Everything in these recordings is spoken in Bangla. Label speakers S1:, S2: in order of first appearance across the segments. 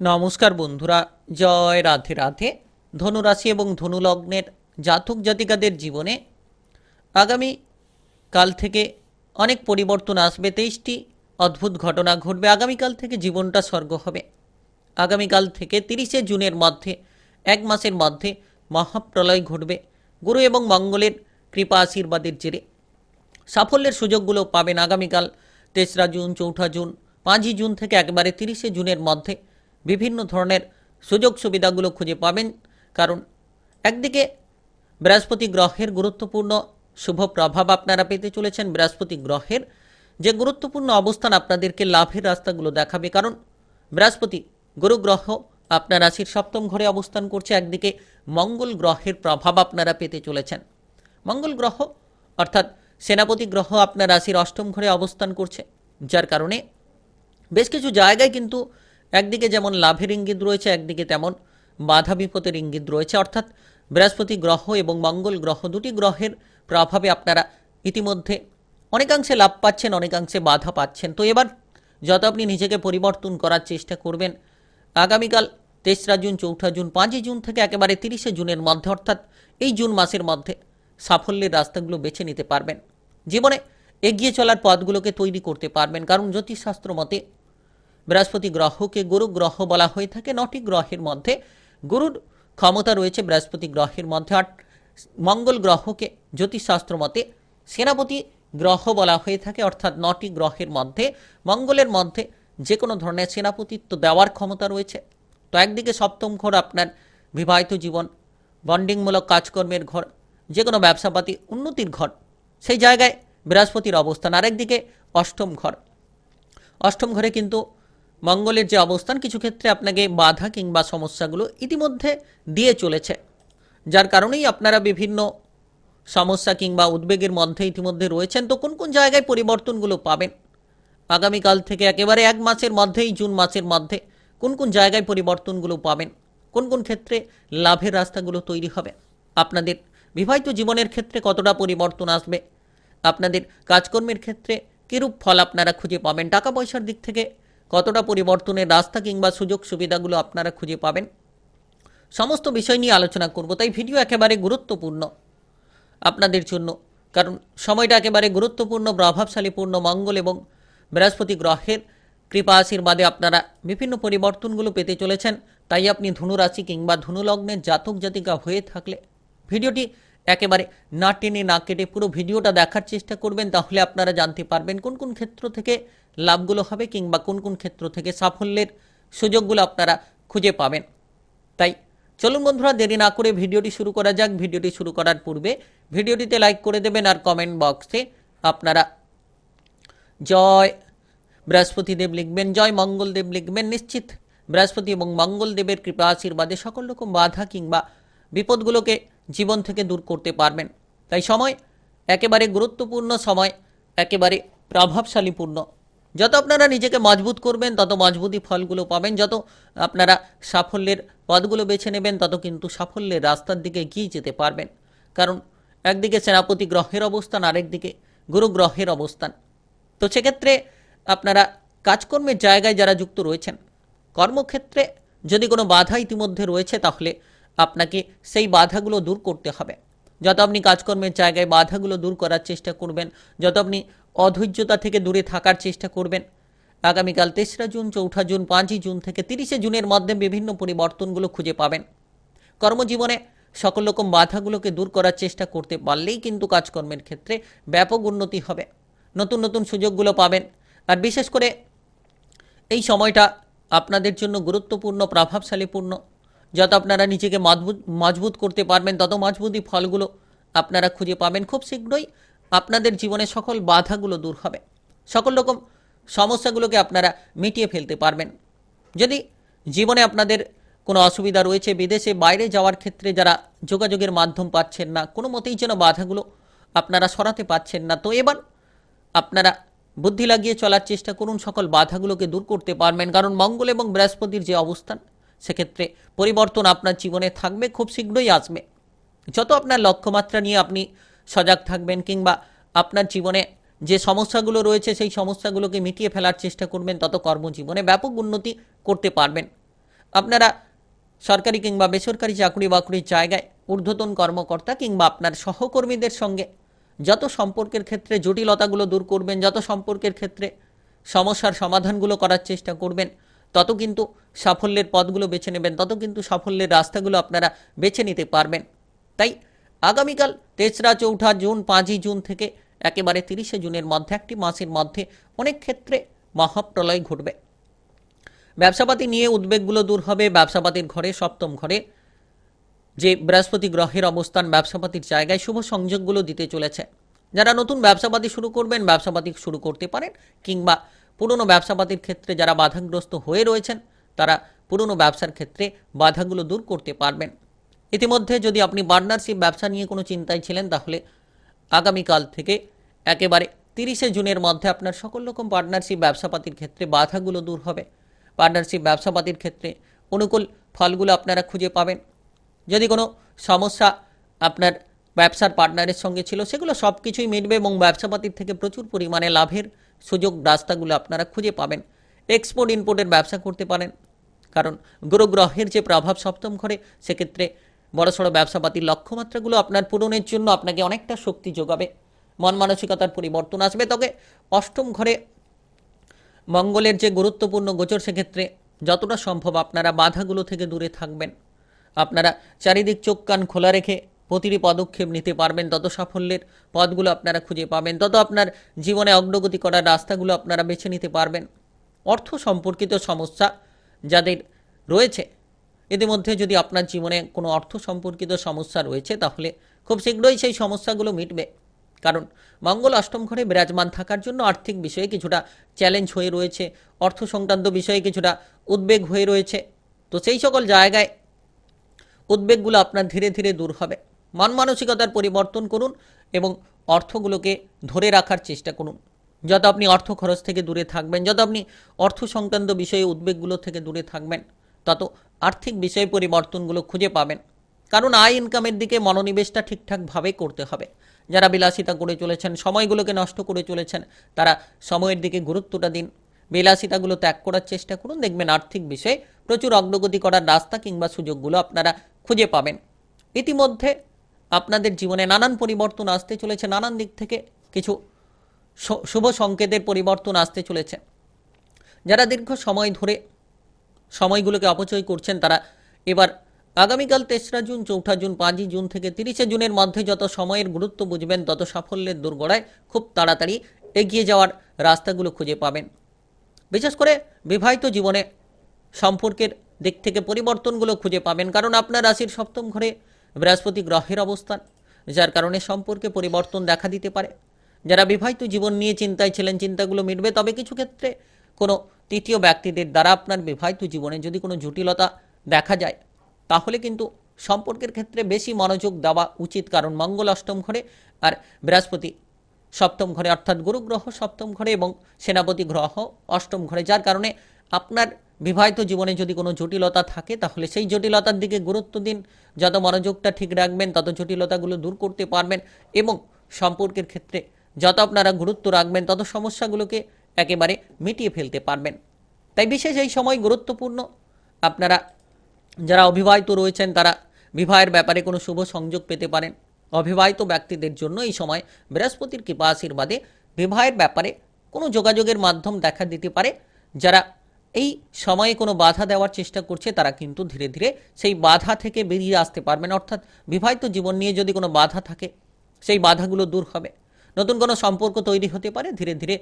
S1: নমস্কার বন্ধুরা, জয় রাধে রাধে। ধনুরাশি এবং ধনুলগ্নের জাতক জাতিকাদের জীবনে আগামী কাল থেকে অনেক পরিবর্তন আসবে, তেইশটি অদ্ভুত ঘটনা ঘটবে। আগামীকাল থেকে জীবনটা স্বর্গ হবে। আগামীকাল থেকে তিরিশে জুনের মধ্যে, এক মাসের মধ্যে মহাপ্রলয় ঘটবে। গুরু এবং মঙ্গলের কৃপা আশীর্বাদের জেরে। সাফল্যের সুযোগগুলো পাবেন আগামীকাল, তেসরা জুন, চৌঠা জুন, পাঁচই জুন থেকে একবারে তিরিশে জুনের মধ্যে। বিভিন্ন ধরনের সুযোগ সুবিধাগুলো খুঁজে পাবেন। কারণ একদিকে বৃহস্পতি গ্রহের গুরুত্বপূর্ণ শুভ প্রভাব আপনারা পেতে চলেছেন বৃহস্পতি গ্রহের। যে গুরুত্বপূর্ণ অবস্থান আপনাদেরকে লাভের রাস্তাগুলো দেখাবে। কারণ বৃহস্পতি গুরু গ্রহ আপনার রাশির সপ্তম ঘরে অবস্থান করছে। একদিকে মঙ্গল গ্রহের প্রভাব আপনারা পেতে চলেছেন। মঙ্গল গ্রহ অর্থাৎ সেনাপতি গ্রহ আপনার রাশির অষ্টম ঘরে অবস্থান করছে। যার কারণে বেশ কিছু জায়গায় কিন্তু একদিকে যেমন লাভের ইঙ্গিত রয়েছে, একদিকে তেমন বাধা বিপদের ইঙ্গিত রয়েছে। অর্থাৎ বৃহস্পতি গ্রহ এবং মঙ্গল গ্রহ দুটি গ্রহের প্রভাবে আপনারা ইতিমধ্যে অনেকাংশে লাভ পাচ্ছেন, অনেকাংশে বাধা পাচ্ছেন। তো এবার যত আপনি নিজেকে পরিবর্তন করার চেষ্টা করবেন, আগামীকাল তেসরা জুন, চৌঠা জুন, পাঁচই জুন থেকে একেবারে তিরিশে জুনের মধ্যে, অর্থাৎ এই জুন মাসের মধ্যে সাফল্যের রাস্তাগুলো বেছে নিতে পারবেন। জীবনে এগিয়ে চলার পথগুলোকে তৈরি করতে পারবেন, কারণ জ্যোতিষশাস্ত্র মতে বৃহস্পতি গ্রহকে গুরু গ্রহ বলা হয়ে থাকে। নটি গ্রহের মধ্যে গুরুর ক্ষমতা রয়েছে বৃহস্পতি গ্রহের মধ্যে। মঙ্গল গ্রহকে জ্যোতিষশাস্ত্র মতে সেনাপতি গ্রহ বলা হয়ে থাকে। অর্থাৎ নটি গ্রহের মধ্যে মঙ্গলের মধ্যে যে কোনো ধরনের সেনাপতিত্ব দেওয়ার ক্ষমতা রয়েছে। তো একদিকে সপ্তম ঘর আপনার বিবাহিত জীবন, বন্ডিংমূলক কাজকর্মের ঘর যে কোনো ব্যবসাপাতি উন্নতির ঘর, সেই জায়গায় বৃহস্পতির অবস্থান। আরেকদিকে অষ্টম ঘর। অষ্টম ঘরে কিন্তু মঙ্গলের যে অবস্থান, কিছু ক্ষেত্রে আপনাকে বাধা কিংবা সমস্যাগুলো ইতিমধ্যে দিয়ে চলেছে। যার কারণেই আপনারা বিভিন্ন সমস্যা কিংবা উদ্বেগের মধ্যে ইতিমধ্যে রয়েছেন। তো কোন কোন জায়গায় পরিবর্তনগুলো পাবেন? আগামীকাল থেকে একেবারে এক মাসের মধ্যেই, জুন মাসের মধ্যে কোন কোন জায়গায় পরিবর্তনগুলো পাবেন? কোন কোন ক্ষেত্রে লাভের রাস্তাগুলো তৈরি হবে? আপনাদের বিবাহিত জীবনের ক্ষেত্রে কতটা পরিবর্তন আসবে? আপনাদের কাজকর্মের ক্ষেত্রে কিরূপ ফল আপনারা খুঁজে পাবেন? টাকা পয়সার দিক থেকে কতটা পরিবর্তনের রাস্তা কিংবা সুযোগ সুবিধাগুলো আপনারা খুঁজে পাবেন? সমস্ত বিষয় নিয়ে আলোচনা করব, তাই ভিডিও একেবারে গুরুত্বপূর্ণ আপনাদের জন্য। কারণ সময়টা একেবারে গুরুত্বপূর্ণ, প্রভাবশালীপূর্ণ, মঙ্গল এবং বৃহস্পতি গ্রহের কৃপা আশীর্বাদে আপনারা বিভিন্ন পরিবর্তনগুলো পেতে চলেছেন। তাই আপনি ধনুরাশি কিংবা ধনুলগ্নের জাতক জাতিকা হয়ে থাকলে ভিডিওটি একেবারে না টেনে না কেটে পুরো ভিডিওটা দেখার চেষ্টা করবেন, তাহলে আপনারা জানতে পারবেন কোন কোন ক্ষেত্র থেকে লাভগুলো হবে কিংবা কোন কোন ক্ষেত্র থেকে সাফল্যের সুযোগগুলো আপনারা খুঁজে পাবেন। তাই চলুন বন্ধুরা, দেরি না করে ভিডিওটি শুরু করা যাক। ভিডিওটি শুরু করার পূর্বে ভিডিওটিতে লাইক করে দেবেন আর কমেন্ট বক্সে আপনারা জয় বৃহস্পতিদেব লিখবেন, জয় মঙ্গলদেব লিখবেন। নিশ্চিত বৃহস্পতি এবং মঙ্গলদেবের কৃপা আশীর্বাদে সকল রকম বাধা কিংবা বিপদগুলোকে জীবন থেকে দূর করতে পারবেন। তাই সময় একেবারে গুরুত্বপূর্ণ, সময় একেবারে প্রভাবশালীপূর্ণ। যত আপনারা নিজেকে মজবুত করবেন, তত মজবুতি ফলগুলো পাবেন। যত আপনারা সাফল্যের পথগুলো বেছে নেবেন, তত কিন্তু সাফল্যের রাস্তার দিকে এগিয়ে যেতে পারবেন। কারণ একদিকে সেনাপতি গ্রহের অবস্থান, আরেকদিকে গুরু গ্রহের অবস্থান। তো সেক্ষেত্রে আপনারা কাজকর্মের জায়গায় যারা যুক্ত রয়েছেন, কর্মক্ষেত্রে যদি কোনো বাধা ইতিমধ্যে রয়েছে, তাহলে আপনাকে সেই বাধাগুলো দূর করতে হবে। যত আপনি কাজকর্মের জায়গায় বাধাগুলো দূর করার চেষ্টা করবেন, যত আপনি অধৈর্যতা থেকে দূরে থাকার চেষ্টা করবেন। আগামীকাল তেসরা জুন, চৌঠা জুন, পাঁচই জুন থেকে তিরিশে জুনের মধ্যে বিভিন্ন পরিবর্তনগুলো খুঁজে পাবেন। কর্মজীবনে সকল রকম বাধাগুলোকে দূর করার চেষ্টা করতে পারলেই কিন্তু কাজকর্মের ক্ষেত্রে ব্যাপক উন্নতি হবে। নতুন নতুন সুযোগগুলো পাবেন। আর বিশেষ করে এই সময়টা আপনাদের জন্য গুরুত্বপূর্ণ, প্রভাবশালীপূর্ণ। যত আপনারা নিজেকে মজবুত মজবুত করতে পারবেন, তত মজবুতি ফলগুলো আপনারা খুঁজে পাবেন খুব শীঘ্রই। আপনাদের জীবনে সকল বাধাগুলো দূর হবে। সকল রকম সমস্যাগুলোকে আপনারা মিটিয়ে ফেলতে পারবেন। যদি জীবনে আপনাদের কোনো অসুবিধা রয়েছে, বিদেশে, বাইরে যাওয়ার ক্ষেত্রে যারা যোগাযোগের মাধ্যম পাচ্ছেন না, কোনো মতেই যেন বাধাগুলো আপনারা সরাতে পারছেন না, তো এবার আপনারা বুদ্ধি লাগিয়ে চলার চেষ্টা করুন, সকল বাধাগুলোকে দূর করতে পারবেন। কারণ মঙ্গল এবং বৃহস্পতির যে অবস্থান সেক্ষেত্রে পরিবর্তন আপনার জীবনে থাকবে, খুব শীঘ্রই আসবে। যত আপনার লক্ষ্যমাত্রা নিয়ে আপনি সজাগ থাকবেন কিংবা আপনার জীবনে যে সমস্যাগুলো রয়েছে, সেই সমস্যাগুলোকে মিটিয়ে ফেলার চেষ্টা করবেন, তত কর্মজীবনে ব্যাপক উন্নতি করতে পারবেন। আপনারা সরকারি কিংবা বেসরকারি চাকরি বাকরির জায়গায় ঊর্ধ্বতন কর্মকর্তা কিংবা আপনার সহকর্মীদের সঙ্গে যত সম্পর্কের ক্ষেত্রে জটিলতাগুলো দূর করবেন, যত সম্পর্কের ক্ষেত্রে সমস্যার সমাধানগুলো করার চেষ্টা করবেন তত কিন্তু সাফল্যের পথগুলো বেছে নেবেন, তত কিন্তু সাফল্যের রাস্তাগুলো আপনারা বেছে নিতে পারবেন। তাই আগামীকাল তেসরা চৌঠা জুন, পাঁচই জুন থেকে একেবারে তিরিশে জুনের মধ্যে, একটি মাসের মধ্যে অনেক ক্ষেত্রে মহাপ্রলয় ঘটবে। ব্যবসাপাতি নিয়ে উদ্বেগগুলো দূর হবে, ব্যবসাপাতির ঘরে, সপ্তম ঘরে। যে বৃহস্পতি গ্রহের অবস্থান, ব্যবসাপাতির জায়গায় শুভ সংযোগগুলো দিতে চলেছে। যারা নতুন ব্যবসাপাতি শুরু করবেন, ব্যবসাপাতি শুরু করতে পারেন কিংবা পুরনো ব্যবসাপাতির ক্ষেত্রে যারা বাধাগ্রস্ত হয়ে রয়েছেন, তারা পুরনো ব্যবসার ক্ষেত্রে বাধাগুলো দূর করতে পারবেন। ইতিমধ্যে যদি আপনি পার্টনারশিপ ব্যবসা নিয়ে কোনো চিন্তায় ছিলেন, তাহলে আগামীকাল থেকে একেবারে তিরিশে জুনের মধ্যে আপনার সকল রকম পার্টনারশিপ ব্যবসাপাতির ক্ষেত্রে বাধাগুলো দূর হবে। পার্টনারশিপ ব্যবসাপাতির ক্ষেত্রে অনুকূল ফলগুলো আপনারা খুঁজে পাবেন। যদি কোনো সমস্যা আপনার ব্যবসার পার্টনারের সঙ্গে ছিল, সেগুলো সব কিছুই মিটবে এবং ব্যবসাপাতির থেকে প্রচুর পরিমাণে লাভের সুযোগ রাস্তাগুলো আপনারা খুঁজে পাবেন। এক্সপোর্ট ইম্পোর্টের ব্যবসা করতে পারেন। কারণ গ্রহ গ্রহের যে প্রভাব সপ্তম ঘরে, সেক্ষেত্রে বড় সড়ো ব্যবসাপাতির লক্ষ্যমাত্রাগুলো আপনার পূরণের জন্য আপনাকে অনেকটা শক্তি যোগাবে। মন মানসিকতার পরিবর্তন আসবে। তবে অষ্টম ঘরে মঙ্গলের যে গুরুত্বপূর্ণ গোচর, সেক্ষেত্রে যতটা সম্ভব আপনারা বাধাগুলো থেকে দূরে থাকবেন। আপনারা চারিদিক চোখ কান খোলা রেখে প্রতিটি পদক্ষেপ নিতে পারবেন, তত সাফল্যের পথগুলো আপনারা খুঁজে পাবেন, তত আপনার জীবনে অগ্রগতি করার রাস্তাগুলো আপনারা বেছে নিতে পারবেন। অর্থ সম্পর্কিত সমস্যা যাদের রয়েছে ইতিমধ্যে যদি আপনার জীবনে কোনো অর্থ সম্পর্কিত সমস্যা রয়েছে, তাহলে খুব শীঘ্রই সেই সমস্যাগুলো মিটবে। কারণ মঙ্গল অষ্টম ঘরে বিরাজমান থাকার জন্য আর্থিক বিষয়ে কিছুটা চ্যালেঞ্জ হয়ে রয়েছে, অর্থ সংক্রান্ত বিষয়ে কিছুটা উদ্বেগ হয়ে রয়েছে। তো সেই সকল জায়গায় উদ্বেগগুলো আপনার ধীরে ধীরে দূর হবে। মন মানসিকতার পরিবর্তন করুন এবং অর্থগুলোকে ধরে রাখার চেষ্টা করুন। যত আপনি অর্থ খরচ থেকে দূরে থাকবেন, যত আপনি অর্থ সংক্রান্ত বিষয়ে উদ্বেগগুলো থেকে দূরে থাকবেন, তত আর্থিক বিষয় পরিবর্তনগুলো খুঁজে পাবেন। কারণ আয় ইনকামের দিকে মনোনিবেশটা ঠিকঠাকভাবে করতে হবে। যারা বিলাসিতা করে চলেছেন, সময়গুলোকে নষ্ট করে চলেছেন, তারা সময়ের দিকে গুরুত্বটা দিন। বিলাসিতাগুলো ত্যাগ করার চেষ্টা করুন। দেখবেন আর্থিক বিষয়ে প্রচুর অগ্রগতি করার রাস্তা কিংবা সুযোগগুলো আপনারা খুঁজে পাবেন। ইতিমধ্যে আপনাদের জীবনে নানান পরিবর্তন আসতে চলেছে, নানান দিক থেকে কিছু শুভ সংকেতের পরিবর্তন আসতে চলেছে। যারা দীর্ঘ সময় ধরে সময়গুলোকে অপচয় করছেন, তারা এবার আগামীকাল তেসরা জুন, চৌঠা জুন, পাঁচই জুন থেকে তিরিশে জুনের মধ্যে যত সময়ের গুরুত্ব বুঝবেন, তত সাফল্যের দুর্গড়ায় খুব তাড়াতাড়ি এগিয়ে যাওয়ার রাস্তাগুলো খুঁজে পাবেন। বিশেষ করে বিবাহিত জীবনে সম্পর্কের দিক থেকে পরিবর্তনগুলো খুঁজে পাবেন, কারণ আপনার রাশির সপ্তম ঘরে বৃহস্পতি গ্রহের অবস্থান, যার কারণে সম্পর্কে পরিবর্তন দেখা দিতে পারে। যারা বিবাহিত জীবন নিয়ে চিন্তায় ছিলেন, চিন্তাগুলো মিটবে, তবে কিছু ক্ষেত্রে কোনো তৃতীয় ব্যক্তিদের দ্বারা আপনার বিবাহিত জীবনে যদি কোনো জটিলতা দেখা যায়, তাহলে কিন্তু সম্পর্কের ক্ষেত্রে বেশি মনোযোগ দেওয়া উচিত। কারণ মঙ্গল অষ্টম ঘরে আর বৃহস্পতি সপ্তম ঘরে, অর্থাৎ গুরু গ্রহ সপ্তম ঘরে এবং সেনাপতি গ্রহ অষ্টম ঘরে, যার কারণে আপনার বিবাহিত জীবনে যদি কোনো জটিলতা থাকে, তাহলে সেই জটিলতার দিকে গুরুত্ব দিন। যত মনোযোগটা ঠিক রাখবেন, তত জটিলতাগুলো দূর করতে পারবেন এবং সম্পর্কের ক্ষেত্রে যত আপনারা গুরুত্ব রাখবেন, তত সমস্যাগুলোকে একেবারে মিটিয়ে ফেলতে পারবেন। তাই বিশেষ এই সময় গুরুত্বপূর্ণ। আপনারা যারা অবিবাহিত রয়েছেন, তারা বিবাহের ব্যাপারে কোনো শুভ সংযোগ পেতে পারেন। অবিবাহিত ব্যক্তিদের জন্য এই সময় বৃহস্পতির কৃপা আশীর্বাদে বিবাহের ব্যাপারে কোনো যোগাযোগের মাধ্যম দেখা দিতে পারে। যারা এই সময়ে কোনো বাধা দেওয়ার চেষ্টা করছে তারা কিন্তু ধীরে ধীরে সেই বাধা থেকে বেরিয়ে আসতে পারবেন। অর্থাৎ বিবাহিত জীবন নিয়ে যদি কোনো বাধা থাকে, সেই বাধাগুলো দূর হবে। নতুন কোনো সম্পর্ক তৈরি হতে পারে, ধীরে ধীরে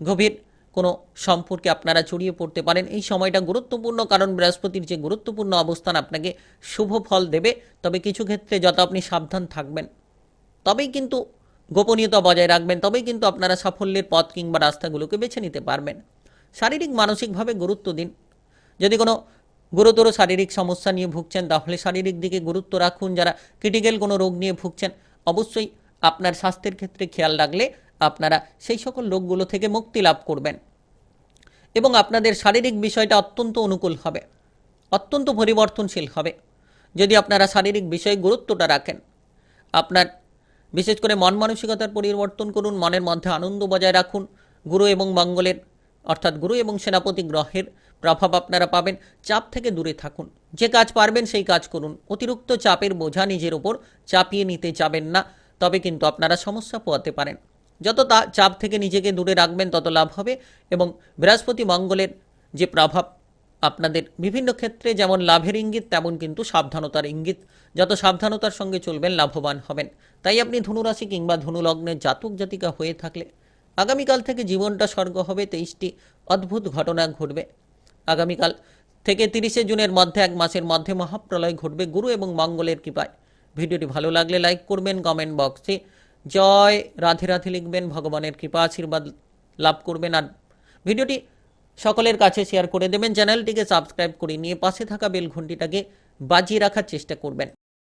S1: গভীর কোনো সম্পর্কে আপনারা ছড়িয়ে পড়তে পারেন। এই সময়টা গুরুত্বপূর্ণ, কারণ বৃহস্পতির যে গুরুত্বপূর্ণ অবস্থান আপনাকে শুভ ফল দেবে। তবে কিছু ক্ষেত্রে যত আপনি সাবধান থাকবেন, তবেই কিন্তু গোপনীয়তা বজায় রাখবেন, তবেই কিন্তু আপনারা সাফল্যের পথ কিংবা রাস্তাগুলোকে বেছে নিতে পারবেন। শারীরিক, মানসিকভাবে গুরুত্ব দিন। যদি কোনো গুরুতর শারীরিক সমস্যা নিয়ে ভুগছেন, তাহলে শারীরিক দিকে গুরুত্ব রাখুন। যারা ক্রিটিক্যাল কোনো রোগ নিয়ে ভুগছেন, অবশ্যই আপনার স্বাস্থ্যের ক্ষেত্রে খেয়াল রাখলে আপনারা সেই সকল রোগগুলো থেকে মুক্তি লাভ করবেন। এবং আপনাদের শারীরিক বিষয়টা অত্যন্ত অনুকূল হবে, অত্যন্ত পরিবর্তনশীল হবে। যদি আপনারা শারীরিক বিষয়ে গুরুত্বটা রাখেন, আপনার বিশেষ করে মন মানসিকতার পরিবর্তন করুন, মনের মধ্যে আনন্দ বজায় রাখুন। গুরু এবং মঙ্গলের অর্থাৎ গুরু এবং সেনাপতি গ্রহের প্রভাব আপনারা পাবেন। চাপ থেকে দূরে থাকুন। যে কাজ পারবেন সেই কাজ করুন। অতিরিক্ত চাপের বোঝা নিজের ওপর চাপিয়ে নিতে যাবেন না, তবে কিন্তু আপনারা সমস্যা পোয়াতে পারেন। যত তা চাপ থেকে নিজেকে দূরে রাখবেন, তত লাভ হবে এবং বৃহস্পতি মঙ্গলের যে প্রভাব আপনাদের বিভিন্ন ক্ষেত্রে যেমন লাভের ইঙ্গিত, তেমন কিন্তু সাবধানতার ইঙ্গিত। যত সাবধানতার সঙ্গে চলবেন, লাভবান হবেন। তাই আপনি ধনুরাশি কিংবা ধনুলগ্নের জাতক জাতিকা হয়ে থাকলে আগামীকাল থেকে জীবনটা স্বর্গ হবে, তেইশটি অদ্ভুত ঘটনা ঘটবে। আগামীকাল থেকে তিরিশে জুনের মধ্যে, এক মাসের মধ্যে মহাপ্রলয় ঘটবে। গুরু এবং মঙ্গলের কৃপায়। ভিডিওটি ভালো লাগলে লাইক করবেন, কমেন্ট বক্সে জয় রাধে রাধে লিখবেন, ভগবানের কৃপা আশীর্বাদ লাভ করবেন। আর ভিডিওটি সকলের কাছে শেয়ার করে দেবেন। চ্যানেলটিকে সাবস্ক্রাইব করে নিয়ে পাশে থাকা বেল ঘন্টিটাকে বাজিয়ে রাখার চেষ্টা করবেন।